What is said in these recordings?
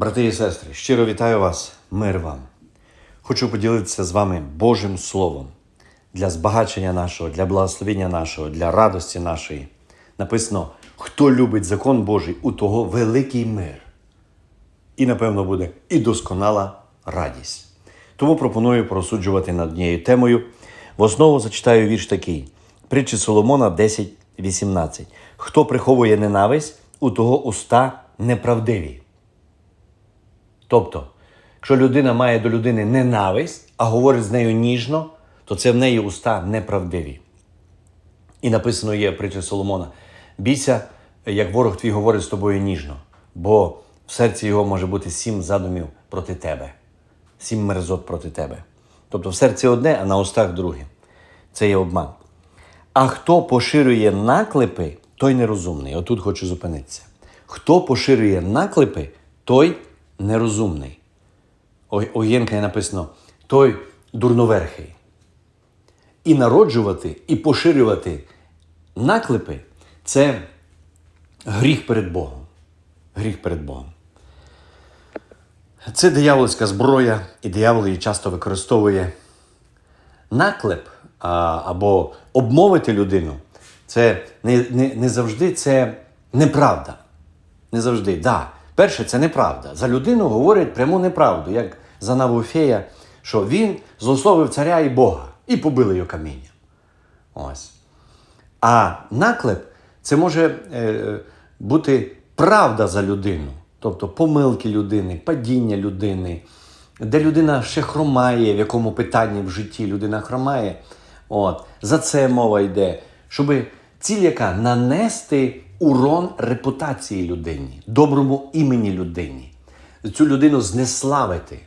Брати і сестри, щиро вітаю вас, мир вам. Хочу поділитися з вами Божим Словом для збагачення нашого, для благословення нашого, для радості нашої. Написано: хто любить закон Божий, у того великий мир. І, напевно, буде і досконала радість. Тому пропоную порозсуджувати над однією темою. В основу зачитаю вірш такий: притчі Соломона 10.18. Хто приховує ненависть, у того уста неправдиві. Тобто, якщо людина має до людини ненависть, а говорить з нею ніжно, то це в неї уста неправдиві. І написано є притча Соломона: бійся, як ворог твій говорить з тобою ніжно, бо в серці його може бути сім задумів проти тебе, сім мерзот проти тебе. Тобто в серці одне, а на устах друге. Це є обман. А хто поширює наклепи, той нерозумний. Отут хочу зупинитися. Хто поширює наклепи, той нерозумний. У написано той дурноверхий. І народжувати, і поширювати наклепи це гріх перед Богом. Гріх перед Богом. Це диявольська зброя, і диявол її часто використовує. Наклеп а, або обмовити людину це не, не, не завжди це неправда. Не завжди. Да. Перше, це неправда. За людину говорять пряму неправду, як за Навуфея, що він злословив царя і Бога і побили його камінням. Ось. А наклеп це може е, бути правда за людину, тобто помилки людини, падіння людини, де людина ще хромає, в якому питанні в житті людина хромає. От. За це мова йде, щоб ціль яка нанести урон репутації людині, доброму імені людині, цю людину знеславити.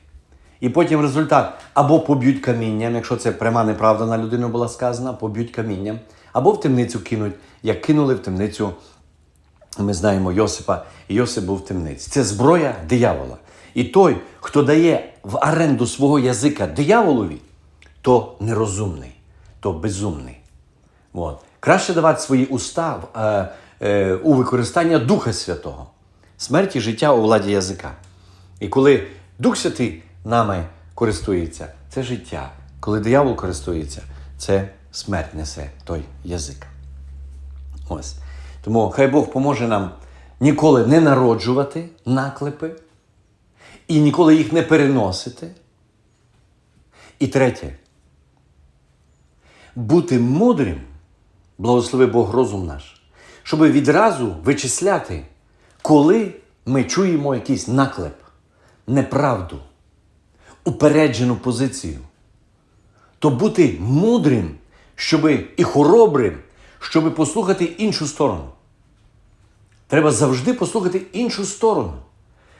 І потім результат або поб'ють камінням, якщо це пряма неправда на людину була сказана, поб'ють камінням, або в темницю кинуть, як кинули в темницю, ми знаємо Йосипа, і Йосип був в темниці. Це зброя диявола. І той, хто дає в оренду свого язика дияволові, то нерозумний, то безумний. От. Краще давати свої уста в, е, е, у використання Духа Святого, смерть і життя у владі язика. І коли Дух Святий нами користується, це життя. Коли диявол користується, це смерть несе той язик. Ось. Тому хай Бог поможе нам ніколи не народжувати наклепи і ніколи їх не переносити. І третє. Бути мудрим, благослови Бог розум наш, щоб відразу вичисляти, коли ми чуємо якийсь наклеп, неправду, упереджену позицію. То бути мудрим, щоби і хоробрим, щоб послухати іншу сторону. Треба завжди послухати іншу сторону.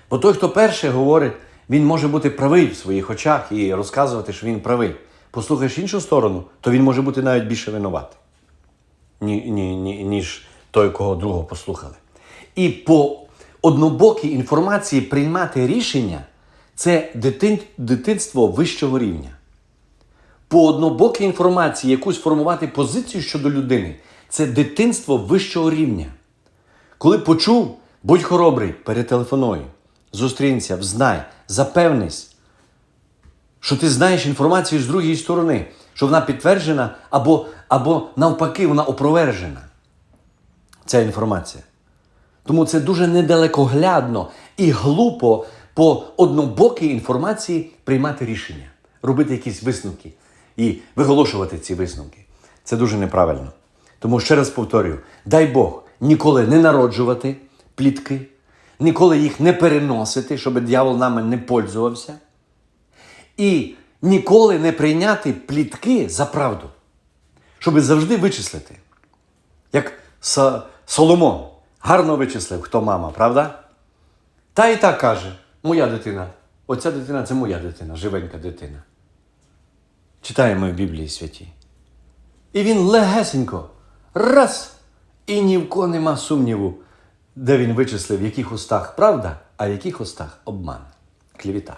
Бо той, хто перше говорить, він може бути правий в своїх очах і розказувати, що він правий. Послухаєш іншу сторону, то він може бути навіть більше винуватий, ні, ні, ні, ніж той, кого другого послухали. І по однобокій інформації приймати рішення це дитин, дитинство вищого рівня. По однобокій інформації якусь формувати позицію щодо людини це дитинство вищого рівня. Коли почув, будь хоробрий, перетелефонуй, зустрінься, взнай, запевнись, що ти знаєш інформацію з другої сторони, що вона підтверджена або, або навпаки, вона опровержена. Ця інформація. Тому це дуже недалекоглядно і глупо по однобокій інформації приймати рішення, робити якісь висновки і виголошувати ці висновки. Це дуже неправильно. Тому ще раз повторюю: дай Бог ніколи не народжувати плітки, ніколи їх не переносити, щоб диявол нами не пользувався. І ніколи не прийняти плітки за правду, щоб завжди вичислити. Як Соломон гарно вичислив, хто мама, правда? Та і так каже: моя дитина. Оця дитина це моя дитина, живенька дитина. Читаємо в Біблії святі. І він легесенько, раз, і ні в кого нема сумніву, де він вичислив, в яких устах правда, а в яких устах обман, клівіта.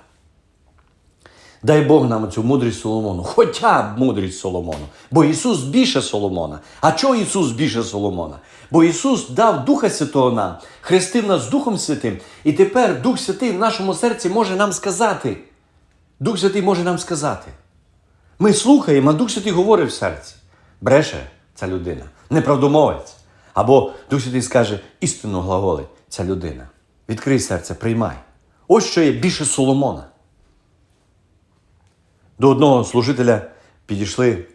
Дай Бог нам цю мудрість Соломону, хоча б мудрість Соломону. Бо Ісус більше Соломона. А чого Ісус більше Соломона? Бо Ісус дав Духа Святого нам, хрестив нас Духом Святим, і тепер Дух Святий в нашому серці може нам сказати. Дух Святий може нам сказати. Ми слухаємо, а Дух Святий говорить в серці. Бреше ця людина, неправдомовець. Або Дух Святий скаже, істинно глаголить ця людина. Відкрий серце, приймай. Ось що є більше Соломона. До одного служителя підійшли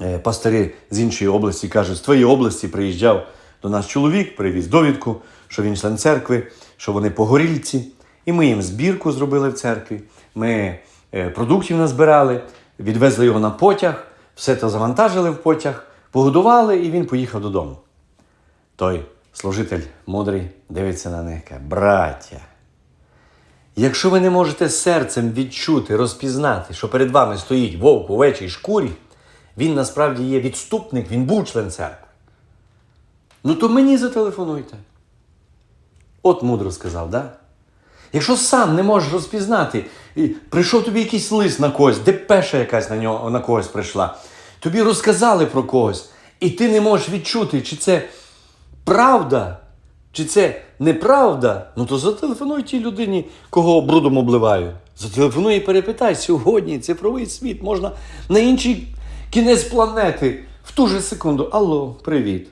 е, пастирі з іншої області, кажуть, з твоєї області приїжджав до нас чоловік, привіз довідку, що він член церкви, що вони погорільці. І ми їм збірку зробили в церкві. Ми е, продуктів назбирали, відвезли його на потяг, все це завантажили в потяг, погодували, і він поїхав додому. Той служитель мудрий дивиться на них, каже, браття. Якщо ви не можете серцем відчути, розпізнати, що перед вами стоїть вовк у овечій шкурі, він насправді є відступник, він був член церкви. Ну то мені зателефонуйте. От мудро сказав, да? Якщо сам не можеш розпізнати, прийшов тобі якийсь лист на когось, депеша якась на нього на когось прийшла, тобі розказали про когось, і ти не можеш відчути, чи це правда, чи це неправда, ну то зателефонуй тій людині, кого брудом обливають. Зателефонуй і перепитай, сьогодні цифровий світ можна на інший кінець планети в ту же секунду. Алло, привіт.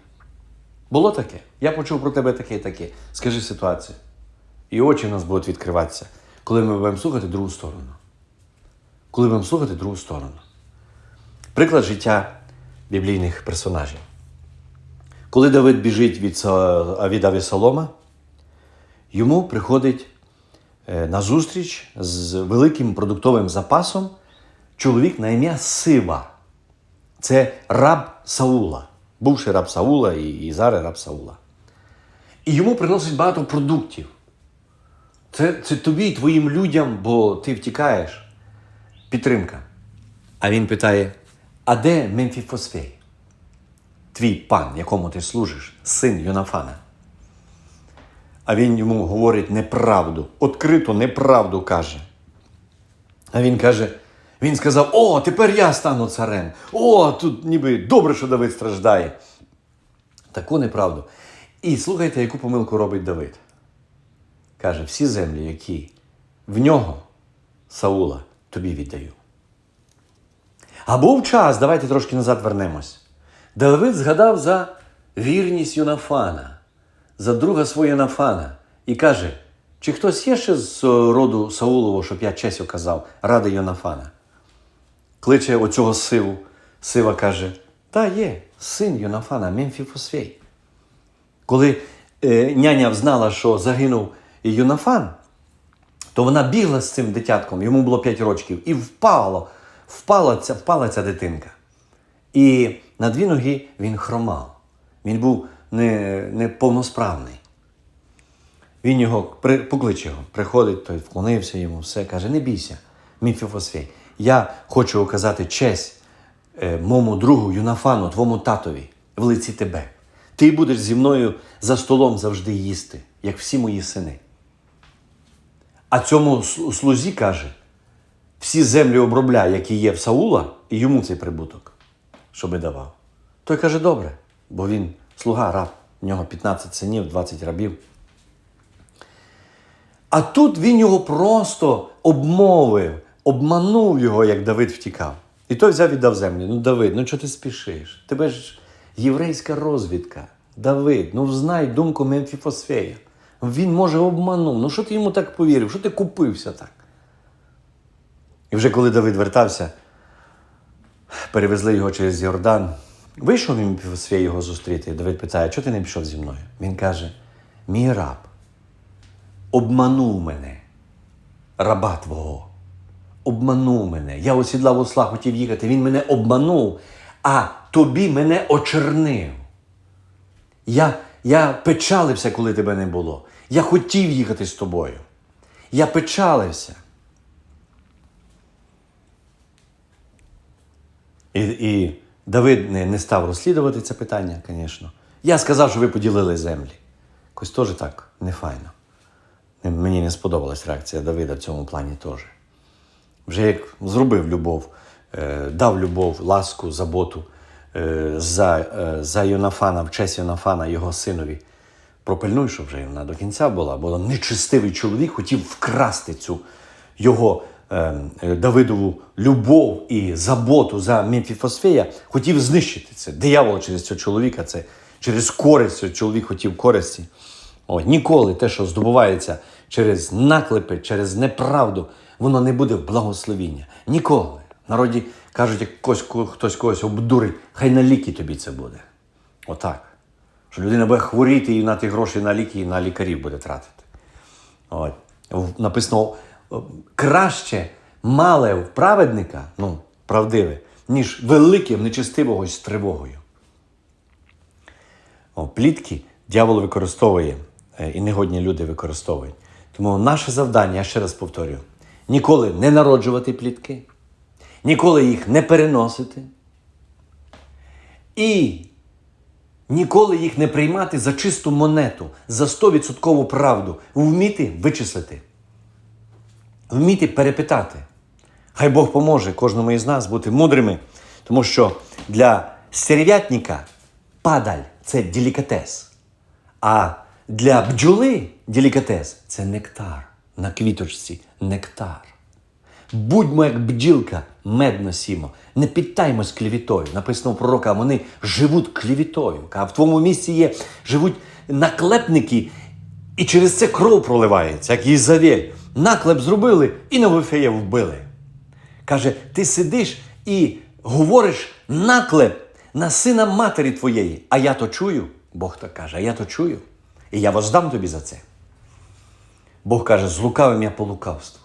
Було таке? Я почув про тебе таке і таке. Скажи ситуацію. І очі в нас будуть відкриватися, коли ми будемо слухати другу сторону. Коли будемо слухати другу сторону. Приклад життя біблійних персонажів. Коли Давид біжить від, від Авісолома, йому приходить е, на зустріч з великим продуктовим запасом чоловік на ім'я Сива. Це раб Саула, бувший раб Саула і, і зараз раб Саула. І йому приносять багато продуктів. Це, це тобі і твоїм людям, бо ти втікаєш. Підтримка. А він питає: а де Мемфіфосфей? Твій пан, якому ти служиш, син Йонафана. А він йому говорить неправду, відкрито неправду каже. А він каже: він сказав: О, тепер я стану царем. О, тут ніби добре, що Давид страждає. Таку неправду. І слухайте, яку помилку робить Давид. Каже, всі землі, які в нього, Саула, тобі віддаю. А був час, давайте трошки назад вернемось. Давид згадав за вірність Юнафана, за друга свого Юнафана, і каже: чи хтось є ще з е, роду Саулового, щоб я честь оказав, ради Йонафана? Кличе оцього сиву. Сива каже: Та є, син Йонафана, Мемфіфосфей. Коли е, няня взнала, що загинув Юнафан, то вона бігла з цим дитятком, йому було 5 років, і впала ця, впала ця дитинка. І на дві ноги він хромав. Він був не, не. Він його покличе його, приходить, той вклонився йому, все каже: не бійся, Міфіфосфей. Я хочу оказати честь е, моєму другу Юнафану, твому татові, в лиці тебе. Ти будеш зі мною за столом завжди їсти, як всі мої сини. А цьому слузі каже: всі землі обробляй, які є в Саула, і йому цей прибуток, щоби давав. Той каже, добре, бо він слуга раб, в нього 15 синів, 20 рабів. А тут він його просто обмовив, обманув його, як Давид втікав. І той взяв і дав землю. Ну, Давид, ну чого ти спішиш? Тебе ж єврейська розвідка. Давид, ну знай думку Мемфіфосфея. Він може обманув. Ну що ти йому так повірив? Що ти купився так? І вже коли Давид вертався, перевезли його через Йордан. Вийшов він Мемфіфосфей його зустріти. Давид питає, чого ти не пішов зі мною? Він каже: мій раб обманув мене, раба твого. Обманув мене. Я осідлав осла, хотів їхати. Він мене обманув, а тобі мене очернив. Я, я печалився, коли тебе не було. Я хотів їхати з тобою. Я печалився. І, і Давид не, не став розслідувати це питання, звісно. Я сказав, що ви поділили землі. Якось теж так нефайно. Не- Мені не сподобалась реакція Давида в цьому плані теж. вже як зробив любов, е, дав любов, ласку, заботу е, за, е, за Йонафана, в честь Йонафана, його синові. Пропильнуй, щоб вже вона до кінця була, бо нечистивий чоловік хотів вкрасти цю його Давидову любов і заботу за Мефіфосфея, хотів знищити це. Диявол через цього чоловіка, це через користь цього чоловік хотів користі. О, ніколи те, що здобувається через наклепи, через неправду, воно не буде в благословіння. Ніколи. Народі кажуть, як когось, хтось когось обдурить, хай на ліки тобі це буде. Отак. Що людина буде хворіти і на ті гроші на ліки, і на лікарів буде тратити. От. Написано, краще мале в праведника, ну, правдиве, ніж велике в нечестивого з тривогою. О, плітки дьявол використовує, е, і негодні люди використовують. Тому наше завдання, я ще раз повторюю, ніколи не народжувати плітки, ніколи їх не переносити і ніколи їх не приймати за чисту монету, за 100% правду, вміти вичислити, вміти перепитати. Хай Бог поможе кожному із нас бути мудрими, тому що для стерв'ятника падаль це делікатес. А для бджоли делікатес це нектар. На квіточці нектар. Будьмо як бджілка, мед носімо. Не підтаймось клівітою. Написано у пророка, вони живуть клівітою. А в твоєму місці є, живуть наклепники, і через це кров проливається, як Єзавель. Наклеп зробили і Новофея вбили. Каже, ти сидиш і говориш наклеп на сина матері твоєї. А я то чую. Бог так каже, а я то чую. І я воздам тобі за це. Бог каже, з лукавим я по лукавству,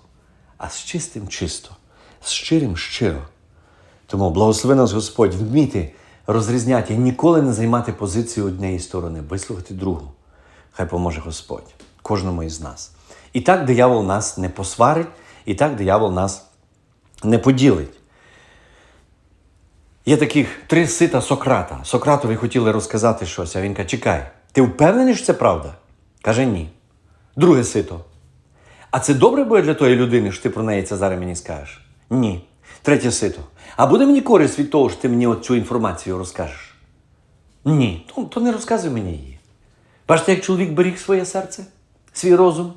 а з чистим чисто, з щирим щиро. Тому благослови нас Господь вміти розрізняти і ніколи не займати позицію однієї сторони, вислухати другу. Хай поможе Господь кожному із нас. І так диявол нас не посварить, і так диявол нас не поділить. Є таких три сита Сократа. Сократові хотіли розказати щось, а він каже, чекай, ти впевнений, що це правда? Каже, ні. Друге сито. А це добре буде для тої людини, що ти про неї це зараз мені скажеш? Ні. Третє сито. А буде мені користь від того, що ти мені цю інформацію розкажеш? Ні. То, то не розказуй мені її. Бачите, як чоловік беріг своє серце, свій розум,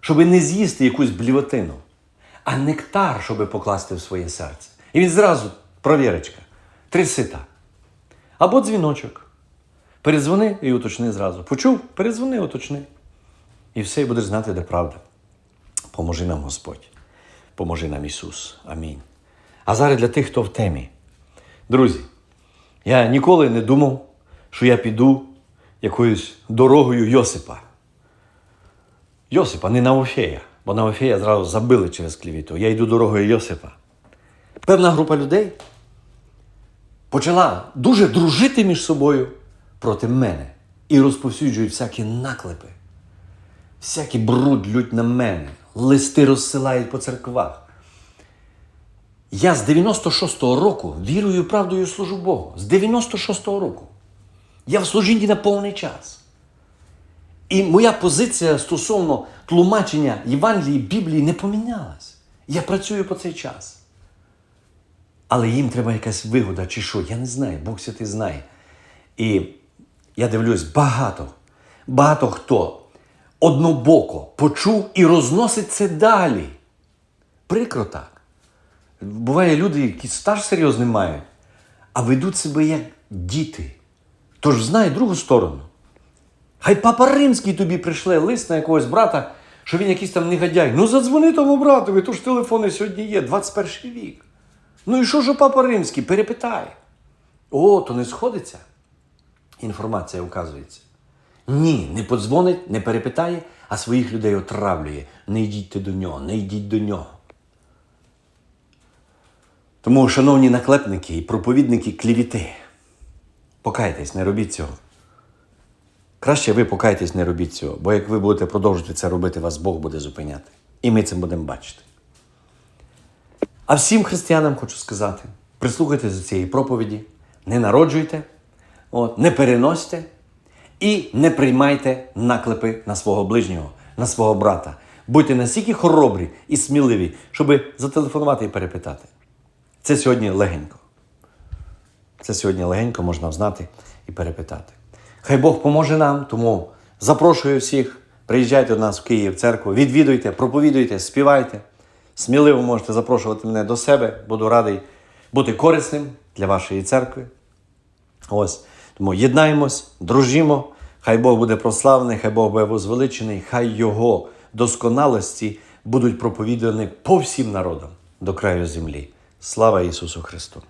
щоб не з'їсти якусь блівотину, а нектар, щоб покласти в своє серце. І він зразу провірочка. Три сита. Або дзвіночок. Передзвони і уточни зразу. Почув? Передзвони, уточни. І все, і будеш знати, де правда. Поможи нам, Господь. Поможи нам, Ісус. Амінь. А зараз для тих, хто в темі. Друзі, я ніколи не думав, що я піду якоюсь дорогою Йосипа. Йосипа, не Наофея, бо Наофея зразу забили через клівіту. Я йду дорогою Йосипа. Певна група людей почала дуже дружити між собою проти мене і розповсюджують всякі наклепи, всякий бруд лють на мене, листи розсилають по церквах. Я з 96-го року вірою правдою служу Богу. З 96-го року. Я в служінні на повний час. І моя позиція стосовно тлумачення Євангелії Біблії не помінялась. Я працюю по цей час. Але їм треба якась вигода чи що, я не знаю, Бог святий знає. І я дивлюсь, багато, багато хто однобоко почув і розносить це далі. Прикро так. Буває люди, які стаж серйозний мають, а ведуть себе як діти. Тож знай другу сторону. Хай папа римський тобі прийшле лист на якогось брата, що він якийсь там негодяй. Ну задзвони тому братові, то ж телефони сьогодні є, 21 вік. Ну і що ж папа римський? Перепитай. О, то не сходиться. Інформація вказується. Ні, не подзвонить, не перепитає, а своїх людей отравлює. Не йдіть до нього, не йдіть до нього. Тому, шановні наклепники і проповідники клівіти, покайтесь, не робіть цього. Краще ви покайтесь, не робіть цього, бо як ви будете продовжувати це робити, вас Бог буде зупиняти. І ми це будемо бачити. А всім християнам хочу сказати: прислухайтесь до цієї проповіді, не народжуйте, от, не переносьте і не приймайте наклепи на свого ближнього, на свого брата. Будьте настільки хоробрі і сміливі, щоб зателефонувати і перепитати. Це сьогодні легенько. Це сьогодні легенько можна взнати і перепитати. Хай Бог поможе нам, тому запрошую всіх. Приїжджайте до нас в Київ, в церкву, відвідуйте, проповідуйте, співайте. Сміливо можете запрошувати мене до себе. Буду радий бути корисним для вашої церкви. Ось. Тому єднаємось, дружімо, хай Бог буде прославлений, хай Бог буде возвеличений, хай Його досконалості будуть проповідані по всім народам до краю землі. Слава Ісусу Христу!